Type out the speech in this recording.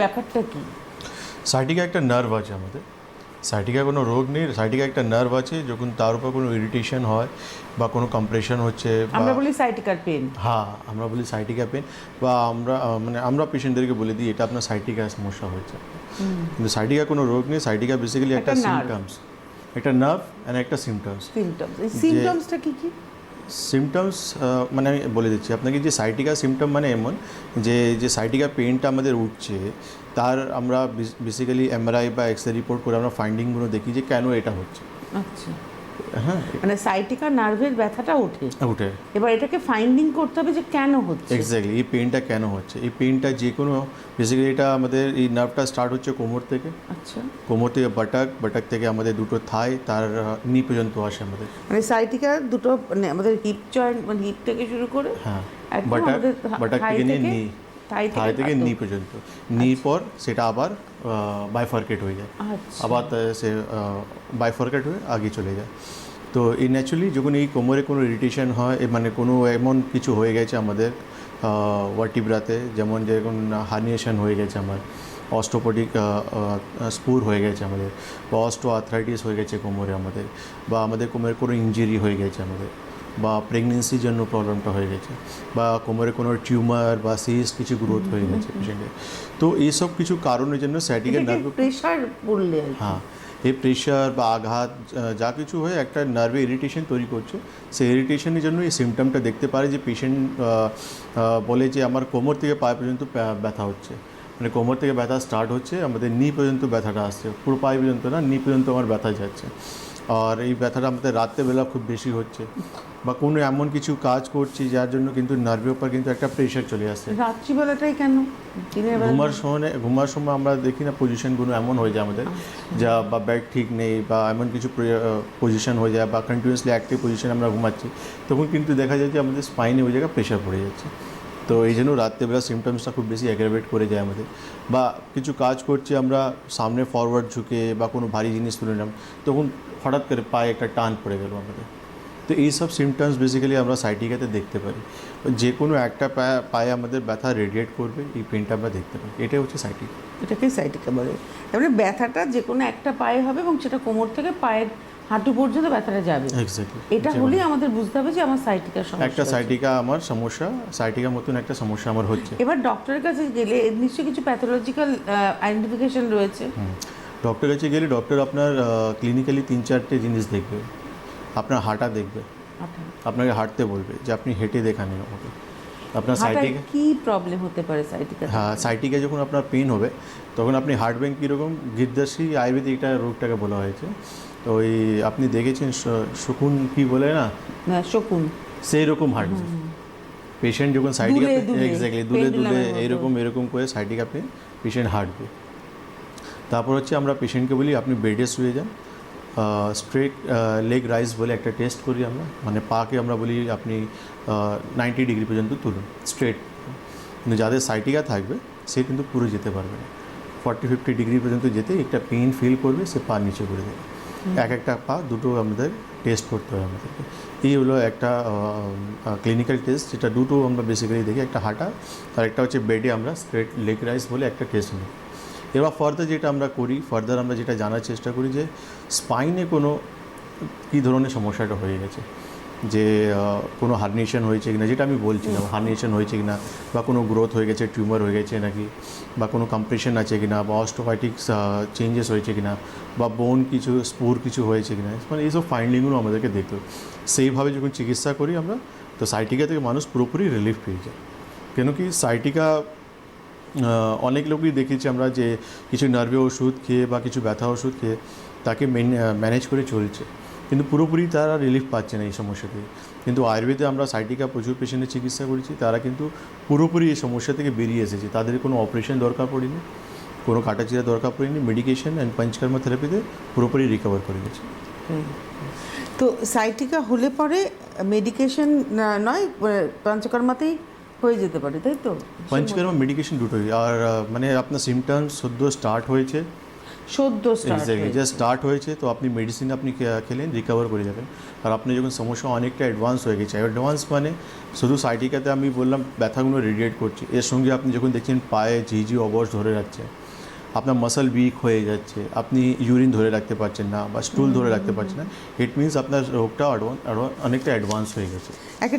ব্যাপারটা কি? সাইটিকা একটা নার্ভ আছে আমাদের। সাইটিকা কোনো রোগ নেই সাইটিকা একটা নার্ভ আছে যখন তার উপর কোনো ইরিটেশন হয় বা কোনো কম্প্রেশন হচ্ছে আমরা বলি সাইটিকার পেন হ্যাঁ আমরা বলি সাইটিকা পেন বা আমরা মানে আমরা পেশেন্টদেরকে বলে দিই এটা আপনার সাইটিকা সমস্যা হয়েছে। কিন্তু সাইটিকা কোনো রোগ নেই সাইটিকা বেসিক্যালি একটা সিমটমস একটা নার্ভ অ্যান্ড একটা সিমটমস সিমটমস এই সিমটমসটা কি কি? সিমটমস মানে আমি বলে দিচ্ছি, আপনাকে যে সাইটিকা সিমটম মানে এমন যে যে সাইটিকা পেনটা আমাদের উঠছে, তার আমরা বেসিক্যালি এমআরআই বা এক্স রে রিপোর্ট করে আমরা ফাইন্ডিংগুলো দেখি যে কেন এটা হচ্ছে। আচ্ছা। হ্যাঁ। মানে সাইটিকা নার্ভের ব্যথাটা ওঠে। উঠে এবার এটাকে ফাইন্ডিং করতে হবে যে কেন হচ্ছে। এক্স্যাক্টলি এই পেনটা কেন হচ্ছে? এই পেনটা যে কোনো বেসিক্যালি এটা আমাদের এই নার্ভটা স্টার্ট হচ্ছে কোমর থেকে। আচ্ছা। কোমর থেকে বাটাক বাটাক থেকে আমাদের দুটো থাই তার নি পর্যন্ত আসে আমাদের। মানে সাইটিকা দুটো মানে আমাদের হিপ জয়েন্ট মানে হিপ থেকে শুরু করে হ্যাঁ। বাটাক বাটাক থেকে নিয়ে থেকে- নি থাই থেকে নি পর্যন্ত। নির পর সেটা আবার বাইফার্কেট হয়ে যায়। আচ্ছা। আবার সে বাইফার্কেট হয়ে আগে চলে যায়। তো এই ন্যাচুরালি যখন এই কোমরে কোনো ইরিটেশন হয় মানে কোনো এমন কিছু হয়ে গেছে আমাদের ওয়ার্টিব্রাতে যেমন যেমন হার্নিয়েশন হয়ে গেছে আমার অস্টোপটিক স্পুর হয়ে গেছে আমাদের বা অস্টো আর্থ্রাইটিস হয়ে গেছে কোমরে আমাদের বা আমাদের কোমরে কোনো ইঞ্জুরি হয়ে গেছে আমাদের। বা প্রেগনেন্সির জন্য প্রবলেমটা হয়ে গেছে বা কোমরে কোনো টিউমার বা সিস্ট কিছু গ্রোথ হয়ে গেছে পেশেন্টের তো এইসব কিছু কারণের জন্য স্যাটিকের নার্ভ প্রেশার পড়লে হ্যাঁ এই প্রেশার বা আঘাত যা কিছু হয়ে একটা নার্ভে ইরিটেশন তৈরি করছে। সেই ইরিটেশনের জন্য এই সিমটমটা দেখতে পারে যে পেশেন্ট বলে যে আমার কোমর থেকে পায়ে পর্যন্ত ব্যথা হচ্ছে। মানে কোমর থেকে ব্যথা স্টার্ট হচ্ছে আমাদের নি পর্যন্ত ব্যথাটা আসছে। পুরো পায়ে পর্যন্ত না নি পর্যন্ত আমার ব্যথা যাচ্ছে। আর এই ব্যথাটা আমাদের রাত্রেবেলা খুব বেশি হচ্ছে। বা কোনো এমন কিছু কাজ করছি যার জন্য কিন্তু নার্ভের উপর কিন্তু একটা প্রেশার চলে আসছে রাত্রিবেলাটাই কেন? ঘুমার সময় ঘুমার সময় আমরা দেখি না পজিশনগুলো এমন হয়ে যায় আমাদের। যা বা ব্যাগ ঠিক নেই বা এমন কিছু পজিশন হয়ে যায় বা কন্টিনিউয়াসলি অ্যাক্টিভ পজিশন আমরা ঘুমাচ্ছি তখন কিন্তু দেখা যায় যে আমাদের স্পাইনে ওই জায়গায় প্রেশার পড়ে যাচ্ছে। তো এই জন্য রাত্রেবেলা সিমটমসটা খুব বেশি অ্যাগ্রাভেট করে যায় আমাদের। বা কিছু কাজ করছি আমরা, সামনে ফরওয়ার্ড ঝুঁকে বা কোনো ভারী জিনিস তুলে নিলাম, তখন হঠাৎ করে পায়ে একটা টান পড়ে গেল আমাদের। তো এইসব সিমটমস বেসিক্যালি আমরা সাইটিকাতে দেখতে পারি। যে কোনো একটা পায়ে পায়ে আমাদের ব্যথা রেডিয়েট করবে, এই পেনটা আমরা দেখতে পাই এটাই হচ্ছে সাইটিকা এটাকে সাইটিকা বলে। তার মানে ব্যথাটা যে কোনো একটা পায়ে হবে এবং সেটা কোমর থেকে পায়ের হাঁটু পর্যন্ত ব্যথাটা যাবে। এটা হলেই আমাদের বুঝতে হবে যে আমার সাইটিকার সমস্যা একটা। সাইটিকা আমার সমস্যা সাইটিকা মতন একটা সমস্যা আমার হচ্ছে। এবার ডক্টরের কাছে গেলে নিশ্চয়ই কিছু প্যাথোলজিক্যাল আইডেন্টিফিকেশন রয়েছে। ডক্টরের কাছে গেলে ডক্টর আপনার ক্লিনিক্যালি তিন চারটে জিনিস দেখবে। আপনার হাঁটা দেখবে। আচ্ছা। আপনাকে হাঁটতে বলবে যে আপনি হেঁটে দেখান আমাকে আপনার সাইটিকে কি প্রবলেম হতে পারে সাইটিকা হ্যাঁ সাইটিকে যখন আপনার পেন হবে তখন আপনি হার্ট হাঁটবেন কীরকম? গিদ্দাসী আয়ুর্বেদিক এটা রোগটাকে বলা হয়েছে। তো ওই আপনি দেখেছেন শকুন কি বলে না? শকুন। সেই রকম হাঁটবে পেশেন্ট যখন সাইটিকা এক্স্যাক্টলি দুলে। দুলে। এরকম এরকম করে সাইটিকা পেন পেশেন্ট হাঁটবে তারপর হচ্ছে আমরা পেশেন্টকে বলি আপনি বেডে শুয়ে যান। স্ট্রেট লেগ রাইজ বলে একটা টেস্ট করি আমরা। মানে পাকে আমরা বলি আপনি নাইনটি ডিগ্রি পর্যন্ত তুলুন স্ট্রেট কিন্তু যাদের সাইটিকা থাকবে সে কিন্তু পুরো যেতে পারবে না। ফর্টি ফিফটি ডিগ্রি পর্যন্ত যেতে একটা পেন ফিল করবে সে পা নিচে করে দেবে। এক একটা পা দুটো আমাদের টেস্ট করতে হয় আমাদেরকে। এই হলো একটা ক্লিনিক্যাল টেস্ট যেটা দুটো আমরা বেসিক্যালি দেখি একটা হাঁটা আর একটা হচ্ছে বেডে আমরা স্ট্রেট লেগ রাইস বলে একটা টেস্ট নিই এবার ফার্দার যেটা আমরা করি ফার্দার আমরা যেটা জানার চেষ্টা করি যে স্পাইনে কোনো কী ধরনের সমস্যাটা হয়ে গেছে? যে কোনো হার্নিয়েশন হয়েছে কিনা, যেটা আমি বলছিলাম হার্নিয়েশন হয়েছে কিনা, বা কোনো গ্রোথ হয়ে গেছে টিউমার হয়ে গেছে নাকি, বা কোনো কম্প্রেশন আছে কিনা, বা অস্টোপাইটিক্স চেঞ্জেস হয়েছে কিনা, বা বোন কিছু স্পোর কিছু হয়েছে কিনা মানে এইসব ফাইন্ডিংগুলো আমাদেরকে দেখতে সেইভাবে যখন চিকিৎসা করি আমরা, তো সাইটিকা থেকে মানুষ পুরোপুরি রিলিফ পেয়ে যায়। কেন কি সাইটিকা অনেক লোকই দেখেছি আমরা যে কিছু নার্ভে ওষুধ খেয়ে বা কিছু ব্যথা ওষুধ খেয়ে তাকে ম্যানেজ করে চলছে। কিন্তু পুরোপুরি তারা রিলিফ পাচ্ছে না এই সমস্যা থেকে কিন্তু আয়ুর্বেদে আমরা সাইটিকা প্রচুর পেশেন্টের চিকিৎসা করেছি, তারা কিন্তু পুরোপুরি এই সমস্যা থেকে বেরিয়ে এসেছে। তাদের কোনো অপারেশন দরকার পড়েনি, কোনো কাটাচিরা দরকার পড়েনি মেডিকেশন অ্যান্ড পঞ্চকর্মা থেরাপিতে পুরোপুরি রিকভার করে গেছে। তো সাইটিকা হলে পরে মেডিকেশন নয় পঞ্চকর্মাতেই হয়ে যেতে পারে তাই তো? পঞ্চকর্মা মেডিকেশন দুটোই। আর মানে আপনার সিমটমস সদ্য স্টার্ট হয়েছে? সদ্য স্টার্ট জাস্ট স্টার্ট হয়েছে তো আপনি মেডিসিন আপনি খেলেন রিকভার করে যাবেন। আর আপনি যখন সমস্যা অনেকটা অ্যাডভান্স হয়ে গেছে অ্যাডভান্স মানে শুধু সাইটিকাতে আমি বললাম ব্যথাগুলো রেডিয়েট করছে। এর সঙ্গে আপনি যখন দেখছেন পায়ে ঝিঝি অবশ ধরে রাখছে আপনার মাসল উইক হয়ে যাচ্ছে আপনি ইউরিন ধরে রাখতে পারছেন না বা স্টুল ধরে রাখতে পারছেন না ইট মিনস আপনার রোগটা অনেকটা অ্যাডভান্স হয়ে গেছে।